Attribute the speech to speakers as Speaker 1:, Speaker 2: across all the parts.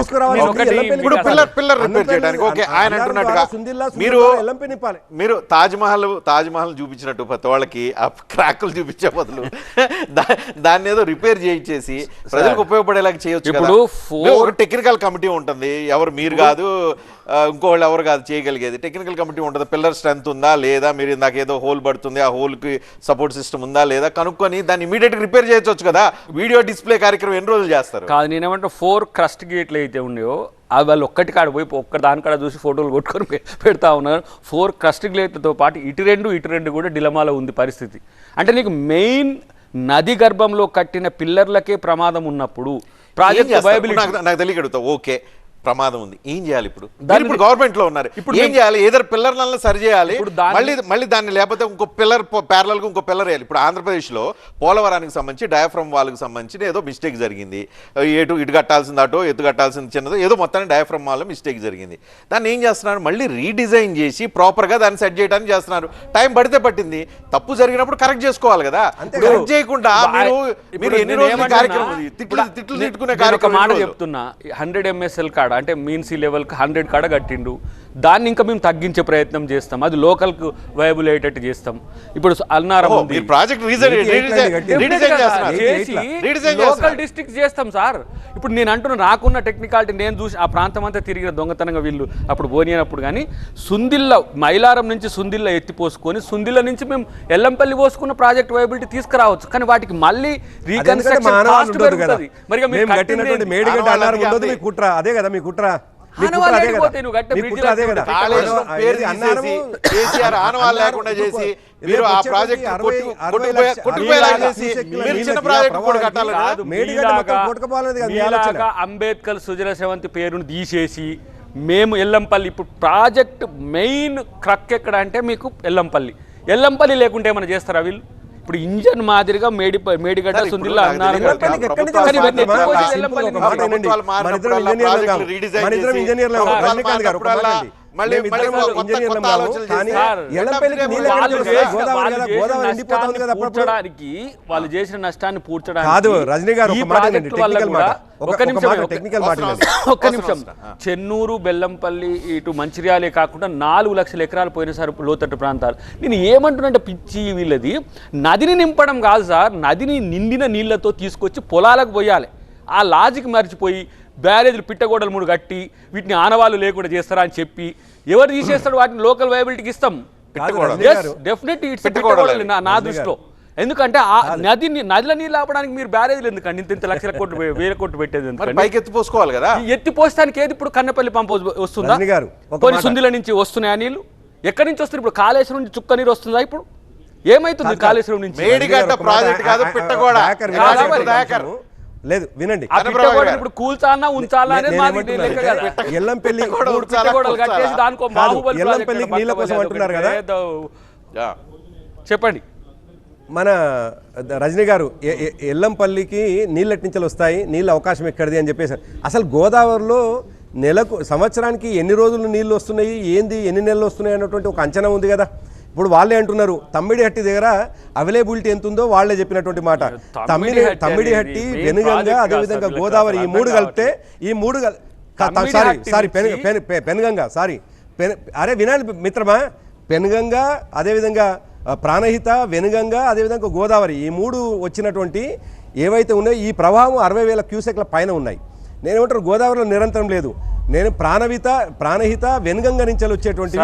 Speaker 1: ఇప్పుడు pillar repair చేయడానికి. Okay ఆయన అంటున్నట్టుగా మీరు. మీరు తాజ్ మహల్ తాజ్ మహల్ చూపించినట్టు ప్రతి వాళ్ళకి ఆ క్రాకులు చూపించే బదులు దాన్ని ఏదో రిపేర్ చేయించేసి ప్రజలకు ఉపయోగపడేలాగా చేయొచ్చు
Speaker 2: ఇప్పుడు
Speaker 1: ఒక టెక్నికల్ కమిటీ ఉంటుంది. ఎవరు మీరు కాదు ఇంకోళ్ళు ఎవరు కాదు చేయగలిగేది. టెక్నికల్ కమిటీ ఉంటుంది. పిల్లర్ స్ట్రెంత్ ఉందా లేదా? మీరు ఇందాక ఏదో హోల్ పడుతుంది. ఆ హోల్కి సపోర్ట్ సిస్టమ్ ఉందా లేదా? కనుక్కొని దాన్ని ఇమీడియట్ రిపేర్ చేయొచ్చు కదా. వీడియో డిస్ప్లే కార్యక్రమం ఎన్ని రోజులు చేస్తారు?
Speaker 2: కాదు నేనేమంటే ఫోర్ క్రస్ట్ గేట్లు అయితే ఉన్నాయో అవి వాళ్ళు ఒక్కటి కాడ పోయి ఒక్క దాని కాడ చూసి ఫోటోలు కొట్టుకొని పెడతా ఉన్నారు. ఫోర్ క్రస్ట్ గేట్లతో పాటు ఇటు రెండు ఇటు రెండు కూడా డిలమాలో ఉంది పరిస్థితి. అంటే నీకు మెయిన్ నది గర్భంలో కట్టిన పిల్లర్లకే ప్రమాదం ఉన్నప్పుడు ప్రాజెక్ట్
Speaker 1: నాకు నాకు తెలియక అడుగుతా. ఓకే. ప్రమాదం ఉంది. ఏం చేయాలి ఇప్పుడు? ఇప్పుడు గవర్నమెంట్లో ఉన్నారు.
Speaker 2: ఇప్పుడు
Speaker 1: ఏం చేయాలి? ఏదర్ పిల్లర్లను సరి చేయాలి మళ్ళీ మళ్ళీ దాన్ని లేకపోతే ఇంకో పిల్లర్ ప్యారలల్గా ఇంకో పిల్లర్ వేయాలి. ఇప్పుడు ఆంధ్రప్రదేశ్లో పోలవరానికి సంబంధించి డయాఫ్రమ్ వాళ్ళకి సంబంధించి ఏదో మిస్టేక్ జరిగింది. ఎటు ఇటు కట్టాల్సింది అటో ఎత్తు కట్టాల్సింది చిన్నదో ఏదో మొత్తాన్ని డయాఫ్రమ్ వాళ్ళ మిస్టేక్ జరిగింది. దాన్ని ఏం చేస్తున్నారు? మళ్ళీ రీడిజైన్ చేసి ప్రాపర్గా దాన్ని సెట్ చేయడానికి చేస్తున్నారు. టైం పడితే పట్టింది. తప్పు జరిగినప్పుడు కరెక్ట్ చేసుకోవాలి కదా. కరెక్ట్ చేయకుండా మీరు మీరు ఎన్ని
Speaker 2: నేను
Speaker 1: రోజులు కార్యక్రమం? తిట్లు తిట్లు తిట్టుకునే కార్యక్రమం?
Speaker 2: చెప్తున్నా. హండ్రెడ్ ఎంఎస్ఎల్ కాడ అంటే మీన్ సీ లెవెల్కి హండ్రెడ్ కాడ కట్టిండు. దాన్ని ఇంకా మేము తగ్గించే ప్రయత్నం చేస్తాం. అది లోకల్కు వైబుల్ అయ్యేటట్టు చేస్తాం. ఇప్పుడు అన్నారం ఉంది.
Speaker 1: ప్రాజెక్ట్ రీజన్
Speaker 2: చేసి లోకల్. డిస్ట్రిక్ట్ చేస్తాం సార్. ఇప్పుడు నేను అంటున్నా నాకున్న టెక్నికాలిటీ నేను చూసి ఆ ప్రాంతం అంతా తిరిగిన దొంగతనంగా వీళ్ళు అప్పుడు పోనీయనప్పుడు కానీ సుందిల్ల మైలారం నుంచి సుందిల్ల ఎత్తిపోసుకొని సుందిల్ల నుంచి మేము ఎల్లంపల్లి పోసుకున్న ప్రాజెక్ట్ వైబిలిటీ తీసుకురావచ్చు. కానీ వాటికి మళ్ళీ రీకన్స్ట్రక్షన్
Speaker 3: మానవాళి
Speaker 2: కాస్ట్
Speaker 3: ఉండదు కదా
Speaker 2: పెరుగుతుంది. మరి ఇక మీరు
Speaker 3: మేము
Speaker 2: కట్టింది
Speaker 3: కట్టినటువంటి
Speaker 2: ఏంటి?
Speaker 3: మేడిగడ్డ
Speaker 1: ఆనవాళ్ళకి
Speaker 3: అన్నారం ఉండదు
Speaker 1: అంది.
Speaker 3: మీ కుట్ర. అదే కదా మీ మీ కుట్ర
Speaker 1: లేకుండా చేసి మీరు ఆ ప్రాజెక్ట్
Speaker 2: అంబేద్కర్ సుజల శ్రవంతి పేరును తీసేసి మేము ఎల్లంపల్లి ఇప్పుడు ప్రాజెక్ట్ మెయిన్ క్రక్ ఎక్కడ అంటే మీకు ఎల్లంపల్లి. ఎల్లంపల్లి లేకుంటే ఏమైనా చేస్తారా వీళ్ళు? ఇప్పుడు ఇంజన్ మాదిరిగా మేడి మేడిగడ్డ సుందిల్లా అన్నారు
Speaker 3: ఇంజనీర్లం
Speaker 1: మళ్ళీ- మళ్ళీ కొత్త- కొత్త. ఆలోచనలు
Speaker 2: సార్,
Speaker 1: వాళ్ళు?
Speaker 2: చేసిన- నష్టాన్ని
Speaker 3: కదా అప్పుడప్పుడు
Speaker 2: పూడ్చడానికి వాళ్ళు చేసిన నష్టాన్ని పూడ్చడానికి
Speaker 3: కాదు, రజనీ గారు,
Speaker 2: ఈ
Speaker 3: ఒక మాట వినండి,
Speaker 2: ప్రాజెక్టుల వల్ల
Speaker 3: technical
Speaker 2: కూడా-
Speaker 3: మాట. ఒక-
Speaker 2: ఒక్క
Speaker 3: ఒక
Speaker 2: నిమిషం
Speaker 3: మాట.
Speaker 2: ఒక్క చెన్నూరు బెల్లంపల్లి ఇటు మంచిర్యాలే కాకుండా నాలుగు లక్షల ఎకరాలు పోయినసారి లోతట్టు ప్రాంతాలు నేను ఏమంటున్నాంటే పిచ్చి వీళ్ళది నదిని నింపడం కాదు సార్ నదిని నిండిన నీళ్ళతో తీసుకొచ్చి పొలాలకు పోయాలి ఆ లాజిక్ మర్చిపోయి బ్యారేజ్లు పిట్టగోడలు మూడు కట్టి వీటిని ఆనవాళ్ళు లేకుండా చేస్తారా అని చెప్పి ఎవరు తీసేస్తాడు వాటిని లోకల్ వైబిలిటీకి ఇస్తాం డెఫినెట్ ఇట్స్
Speaker 1: పిట్టగోడలు
Speaker 2: నా నా దృష్టిలో ఎందుకంటే ఆ నదిని నదిల నీళ్ళు ఆపడానికి మీరు బ్యారేజ్లు ఎందుకండి ఇంత ఇంత లక్షల కోట్లు వేల కోట్లు పెట్టేది
Speaker 1: పైకి ఎత్తిపోసుకోవాలి కదా
Speaker 2: ఈ ఎత్తి పోస్తానికి ఏది ఇప్పుడు కన్నపల్లి పంప్ వస్తుందా కొన్ని. సుందిల నుంచి వస్తున్నాయా నీళ్ళు ఎక్కడి నుంచి వస్తుంది ఇప్పుడు కాళేశ్వరం నుంచి చుక్క నీరు వస్తుందా ఇప్పుడు ఏమైతుంది కాళేశ్వరం నుంచి
Speaker 1: మేడిగడ్డ ప్రాజెక్ట్ కాదు,
Speaker 3: ఆ- ఆ-
Speaker 1: పిట్టగోడ.
Speaker 3: లేదు వినండి.
Speaker 2: ఇప్పుడు కూల్చానా ఉంచాలా అనేది
Speaker 3: నేను
Speaker 2: మాది
Speaker 3: ఏమంటున్నా
Speaker 2: లెక్క కదా.
Speaker 3: అంటే ఎల్లంపల్లి నీళ్ళ కోసం అంటున్నారు కదా?
Speaker 2: చెప్పండి.
Speaker 3: మన రజనీ గారు ఎల్లంపల్లికి నీళ్ళు ఎట్టించలు వస్తాయి నీళ్ళు అవకాశం ఎక్కడిది అని చెప్పేసి. అసలు గోదావరిలో నెలకు సంవత్సరానికి ఎన్ని రోజులు నీళ్ళు వస్తున్నాయి ఏంది ఎన్ని నెలలు వస్తున్నాయి అన్నటువంటి ఒక అంచనా ఉంది కదా. ఇప్పుడు వాళ్ళే అంటున్నారు తమ్మిడి హట్టి దగ్గర అవైలబిలిటీ ఎంత ఉందో వాళ్ళే చెప్పినటువంటి మాట. తమ్మిడి తమ్మిడి హట్టి వెనుగంగా అదేవిధంగా గోదావరి ఈ మూడు కలిపితే ఈ మూడు సారీ సారీ పెనుగంగా సారీ పెను అరే వినాలి మిత్రమా పెనుగంగా అదేవిధంగా ప్రాణహిత వెనుగంగా అదేవిధంగా గోదావరి ఈ మూడు వచ్చినటువంటి ఏవైతే ఉన్నాయో ఈ ప్రవాహం అరవై వేల క్యూసెక్ల పైన ఉన్నాయి. నేనేమంటారు గోదావరిలో నిరంతరం లేదు. నేను ప్రాణహిత ప్రాణహిత వెనుగంగా నుంచి వచ్చేటువంటి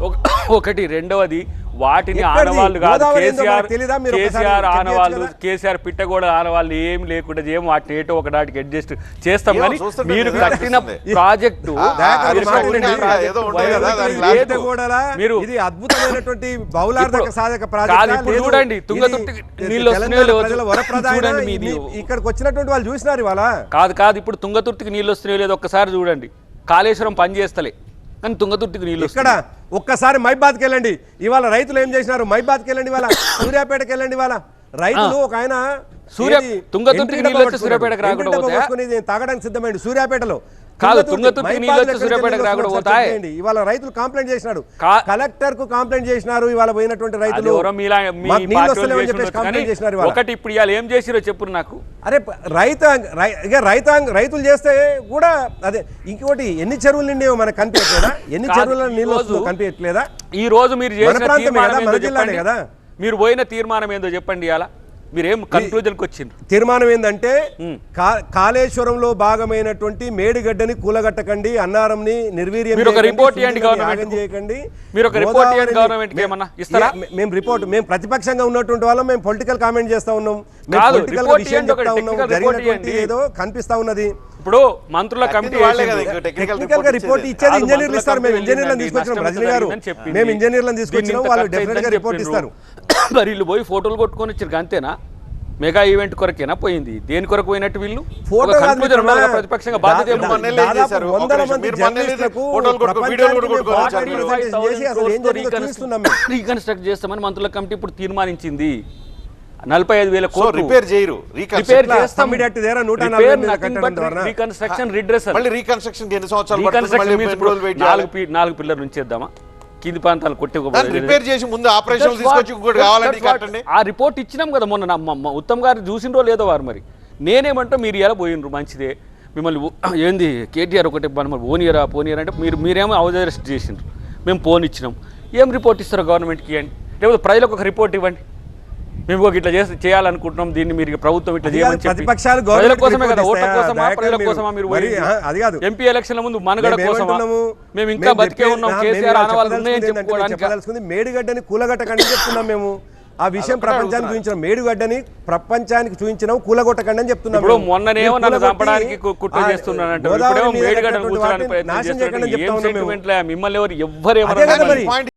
Speaker 2: ఒక- ఒకటి రెండవది వాటిని? ఆనవాళ్ళు కాదు కేసీఆర్ కేసీఆర్ ఆనవాళ్ళు? కేసీఆర్ పిట్టగోడ ఆనవాళ్ళు ఏం లేకుండా ఏం వాటిని ఏటో ఒకదాటికి అడ్జస్ట్ చేస్తాం కానీ మీరు కట్టిన. ప్రాజెక్టు మీరు
Speaker 3: ఇది అద్భుతమైనటువంటి బౌలార్థక సాధక ప్రాజెక్ట్
Speaker 2: చూడండి, నీళ్ళు చూడండి మీది.
Speaker 3: ఇక్కడికి వచ్చినటువంటి వాళ్ళు చూసినారు ఇవాళ
Speaker 2: కాదు కాదు ఇప్పుడు తుంగతుర్తికి నీళ్ళు వస్తున్నాయో లేదో ఒక్కసారి చూడండి కాళేశ్వరం పని చేస్తలే కానీ తుంగతుర్తికి నీళ్ళు
Speaker 3: ఇక్కడ ఒక్కసారి మైబాద్కి వెళ్ళండి. ఇవాళ రైతులు ఏం చేసినారు? మైబాద్కి వెళ్ళండి ఇవాళ. సూర్యాపేటకి వెళ్ళండి ఇవాళ. రైతులు ఒక ఆయన
Speaker 2: సూర్య- తుంగతుర్తికి నీళ్ళు వచ్చి సూర్యాపేటకు. రాకుండా
Speaker 3: తాగడానికి సిద్ధమైంది. సూర్యాపేటలో
Speaker 2: కాదు,
Speaker 3: తుంగతుర్తి,
Speaker 2: తుంగతుర్తికి
Speaker 3: మైపాల్
Speaker 2: నీళ్ళు వచ్చి
Speaker 3: దగ్గర
Speaker 2: సూర్యాపేటకు
Speaker 3: నీళ్ళు
Speaker 2: రాకుండా
Speaker 3: వస్తున్నాయి.
Speaker 2: పోతాయా?
Speaker 3: చెప్పండి. ఇవాళ రైతులు కంప్లైంట్ చేసినారు కలెక్టర్కు కంప్లైంట్ చేసినారు ఇవాళ పోయినటువంటి రైతులు
Speaker 2: ఒకటి ఇప్పుడు ఇవాళ ఏం చేసిరో చెప్పు నాకు
Speaker 3: అరే ప- రైతాంగ రై- ఇక రైతాంగ రైతులు చేస్తే కూడా అదే ఇంకోటి ఎన్ని చెరువులు నిండేవో మనకు కనిపించట్లేదా ఎన్ని చెరువుల నీళ్ళు వస్తుందో కనిపించట్లేదా
Speaker 2: ఈ రోజు మీరు చేసిన
Speaker 3: ప్రాంతమే
Speaker 2: తీర్మానం
Speaker 3: కదా.
Speaker 2: మీరు పోయిన తీర్మానం ఏందో చెప్పండి ఇవాళ మీరేం కన్క్లూజన్కి వచ్చిండ్రు?
Speaker 3: తీర్మానం ఏంటంటే కాళేశ్వరంలో భాగమైనటువంటి మేడిగడ్డని కూలగట్టకండి అన్నారంని నిర్వీర్యం
Speaker 2: మీరు ఒక రిపోర్ట్ ఇవ్వండి
Speaker 3: చేయకండి.
Speaker 2: మీరు ఒక రిపోర్ట్ ఇవ్వండి
Speaker 3: గోదావరిని-
Speaker 2: గవర్నమెంట్కి ఏమన్నా ఇస్తారా?
Speaker 3: ఏ- మేము రిపోర్ట్ మేము ప్రతిపక్షంగా ఉన్నటువంటి వాళ్ళం మేము పొలిటికల్ కామెంట్ చేస్తా ఉన్నాం. పొలిటికల్ విషయం చెప్తా ఉన్నాం. జరిగినటువంటి. ఏదో కనిపిస్తా ఉన్నది.
Speaker 2: ఇప్పుడు మంత్రుల కమిటీ
Speaker 3: టెక్నికల్గా రిపోర్ట్
Speaker 1: ఇచ్చేది.
Speaker 3: ఇంజనీర్లు ఇస్తారు మేము ఇంజనీర్లను తీసుకొచ్చినాం రజనీ గారు. మేము ఇంజనీర్లను తీసుకొచ్చినాం వాళ్ళు
Speaker 2: డెఫినెట్గా
Speaker 3: రిపోర్ట్. ఇస్తారు
Speaker 2: మరి వీళ్ళు పోయి ఫోటోలు కొట్టుకొని వచ్చారు అంతేనా మెగా ఈవెంట్ కొరకేనా పోయింది దేని కొరకు పోయినట్టు వీళ్ళు. ప్రతిపక్షంగా బాధ్యత. రీకన్స్ట్రక్ట్ చేస్తామని మంత్రుల కమిటీ ఇప్పుడు తీర్మానించింది నలభై ఐదు వేల కోట్లు.
Speaker 1: రిపేర్ చేయరు.
Speaker 2: రిపేర్ చేస్తాం. రీకన్స్ట్రక్షన్ రిడ్రెసల్
Speaker 1: మళ్ళీ రీకన్స్ట్రక్షన్ ఎన్ని సంవత్సరాలు
Speaker 2: రీకన్స్ట్రక్షన్ నాలుగు నాలుగు పిల్లర్ నుంచి చేద్దామా కింది ప్రాంతాలు కొట్టి
Speaker 1: రిపేర్ చేసి ముందు ఆపరేషన్ తీసుకొచ్చి ఇంకోటి కావాలంటే
Speaker 2: ఆ రిపోర్ట్ ఇచ్చినాం కదా మొన్న నా- మ- మ- ఉత్తమ్ గారు చూసిండ్రో లేదో వారు మరి. నేనేమంటా మీరు ఇలా పోయినరు మంచిదే. మిమ్మల్ని ఏంది కేటీఆర్ ఒకటి మనం పోనీయరా పోనీయరా అంటే మీరు మీరేమో అవధ అరెస్ట్ చేసిండ్రు. మేము ఫోన్ ఇచ్చినాం. ఏం రిపోర్ట్ ఇస్తారో గవర్నమెంట్కి ఇవ్వండి లేకపోతే ప్రజలకు ఒక రిపోర్ట్ ఇవ్వండి. మేము ఒక ఇట్లా చేసి చేయాలనుకుంటున్నాం దీన్ని మీరు ప్రభుత్వం ఇట్లా చేయమని చెప్పి.
Speaker 3: ప్రతిపక్షాలు
Speaker 2: ప్రజల కోసమే కదా ఓట్ల? కోసమా ప్రజల కోసమా మీరు
Speaker 3: అది కాదు.
Speaker 2: ఎంపీ ఎలక్షన్ల ముందు మనగడ కోసమా
Speaker 3: ఏమంటున్నాము?
Speaker 2: మేము ఇంకా బతికే ఉన్నాం కేసీఆర్ ఆనవాళ్ళు ఉన్నాయని చెప్పుకోవడానికి
Speaker 3: మేడిగడ్డని కూలగొట్టకండి చెప్తున్నాం మేము. ఆ విషయం ప్రపంచానికి చూపించినాం. మేడిగడ్డని ప్రపంచానికి చూపించినాం కూలగొట్టకండి అని చెప్తున్నాం
Speaker 2: ఇప్పుడు. మొన్ననేమో నన్ను చంపడానికి కుట్ర చేస్తున్నానంటే
Speaker 3: గోదావరి
Speaker 2: ఇప్పుడేమో
Speaker 3: మీద
Speaker 2: మేడిగడ్డ
Speaker 3: కట్టినటువంటి
Speaker 2: కూర్చోడానికి ప్రయత్నం సెంటిమెంట్లే మిమ్మల్ని ఎవరు ఎవ్వరు